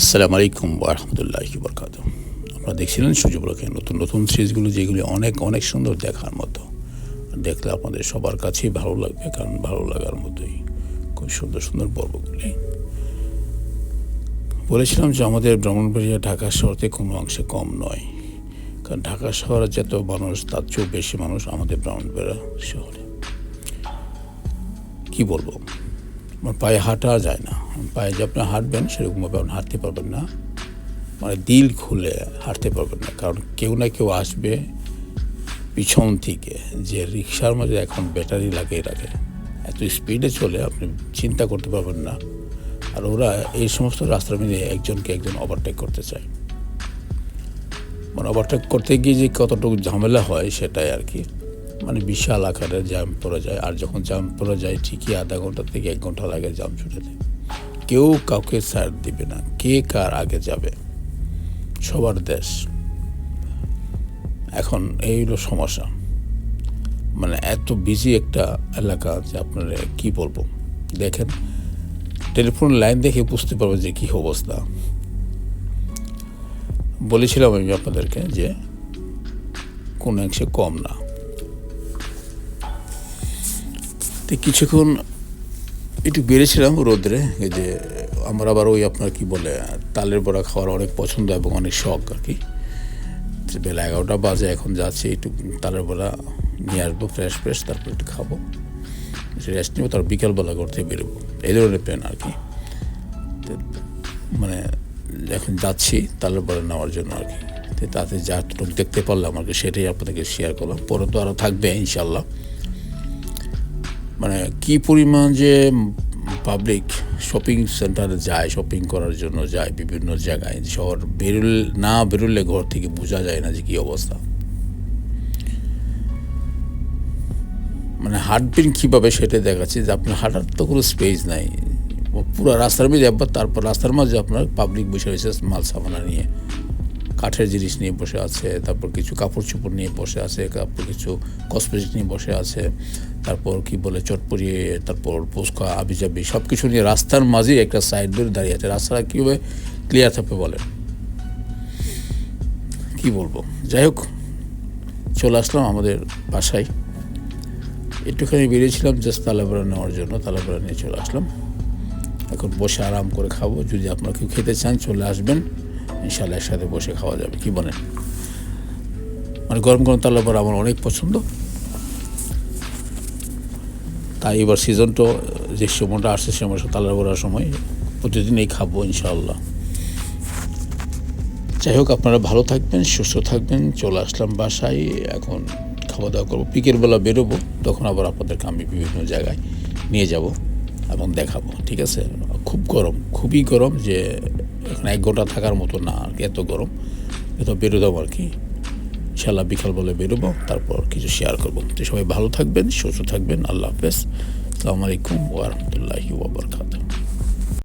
আসসালামু আলাইকুম রহমতুল্লাহ বরকাত আপনারা দেখছিলেন সূর্যবরকের নতুন নতুন সিরিজগুলো, যেগুলি অনেক অনেক সুন্দর দেখার মতো। দেখলে আপনাদের সবার কাছেই ভালো লাগবে, কারণ ভালো লাগার মতোই খুব সুন্দর সুন্দর পর্বগুলি। বলেছিলাম যে আমাদের ব্রাহ্মণবাড়িয়া ঢাকা শহর থেকে কোনো অংশে কম নয়। কারণ ঢাকা শহরে যত মানুষ, তার চেয়েও বেশি মানুষ আমাদের ব্রাহ্মণবাড়িয়া শহরে। কি বলব? পায়ে হাঁটা যায় না। পায়ে যে আপনি হাঁটবেন সেরকমভাবে আপনি হাঁটতে পারবেন না। মানে দিল খুলে হাঁটতে পারবেন না। কারণ কেউ না কেউ আসবে পিছন থেকে। যে রিক্সার মধ্যে এখন ব্যাটারি লাগিয়ে রাখে। এত স্পিডে চলে আপনি চিন্তা করতে পারবেন না। আর ওরা এই সমস্ত রাস্তার মধ্যে একজনকে একজন ওভারটেক করতে চায়। মানে ওভারটেক করতে গিয়ে যে কতটুকু ঝামেলা হয়, সেটাই আর কি। মানে বিশাল আকারের জ্যাম পড়ে যায়। আর যখন জ্যাম পড়ে যায়, ঠিকই আধা ঘণ্টা থেকে এক ঘণ্টা লাগে জ্যাম ছুটেতে কেউ কাউকে সাইড দিবে না। কে কার আগে যাবে? সবার দেশ। এখন এই হলো সমস্যা। মানে এত বিজি একটা এলাকা যে আপনারা কি বলব? দেখেন টেলিফোন লাইন দেখে বুঝতে পারবেন যে কী অবস্থা। বলেছিলাম আমি আপনাদেরকে যে কোনো অংশে কম না। তো কিছুক্ষণ একটু বেড়েছিলাম রোদ্রে, এই যে আমার আবার ওই আপনার কি বলে, তালের বড়া খাওয়ার অনেক পছন্দ এবং অনেক শখ আর কি। বেলা এগারোটা বাজে, এখন যাচ্ছি একটু তালের বড়া নিয়ে আসব ফ্রেশ ফ্রেশ তারপর একটু খাব। রেস্ট নেব, তারপর বিকালবেলা করতে বেরোবো। এই ধরনের প্ল্যান আর কি। মানে এখন যাচ্ছি তালের বড়া নেওয়ার জন্য আর কি। তাতে যাটুকু দেখতে পারলাম আর কি সেটাই আপনাদেরকে শেয়ার করলাম। পরে তো আরও থাকবে ইনশাল্লাহ মানে কি পরিমাণ যে পাবলিক শপিং সেন্টারে যায় শপিং করার জন্য যায় বিভিন্ন জায়গায়, শহর বেরোল, না বেরোলে ঘর থেকে বোঝা যায় না যে কী অবস্থা। মানে হাঁটবেন কীভাবে সেটা দেখাচ্ছে যে আপনার হাঁটার তো কোনো স্পেস নাই। পুরো রাস্তার মধ্যে একবার, তারপর রাস্তার মাঝে আপনার পাবলিক বসে রয়েছে মাল সামানা নিয়ে। কাঠের জিনিস নিয়ে বসে আছে, তারপর কিছু কাপড় চোপড় নিয়ে বসে আছে, তারপর কিছু কসমেটিক নিয়ে বসে আছে, তারপর কি বলে চটপড়ি তারপর পুস্কা আবিজাবি সব কিছু নিয়ে রাস্তার মাঝে একটা সাইড ধরে দাঁড়িয়ে আছে। রাস্তাটা কীভাবে ক্লিয়ার থাকবে বলেন? কি বলব? যাই হোক, চলে আসলাম আমাদের বাসায়। একটুখানি বেরিয়েছিলাম জাস্ট তালাবেড়া নেওয়ার জন্য, তালাবেড়া নিয়ে চলে আসলাম। এখন বসে আরাম করে খাব, যদি আপনারা কেউ খেতে চান, চলে আসবেন। ইনশাল্লাহ একসাথে বসে খাওয়া যাবে। কি বলেন? মানে গরম গরম তালা বড়া আমার অনেক পছন্দ। তাই এবার সিজন তো যে সময়টা আসছে সে সময় তালা বড়ার সময় প্রতিদিনই খাব ইনশাল্লাহ যাই হোক, আপনারা ভালো থাকবেন, সুস্থ থাকবেন, চলে আসলাম বাসায়, এখন খাওয়া দাওয়া করব। পিকের বেলা বেরোবো, তখন আবার আপনাদেরকে আমি বিভিন্ন জায়গায় নিয়ে যাব এবং দেখাবো। ঠিক আছে? খুব গরম, খুবই গরম যে এক ঘণ্টা থাকার মতো না আর কি, এত গরম। এত বেরোতাম আর কি। ইনশাল্লাহ বিকাল বলে বেরোবো, তারপর কিছু শেয়ার করব। তো সবাই ভালো থাকবেন, সুস্থ থাকবেন, আল্লাহ হাফেজ। আসসালামু আলাইকুম ওরহমতুল্লাহি ওবরকাত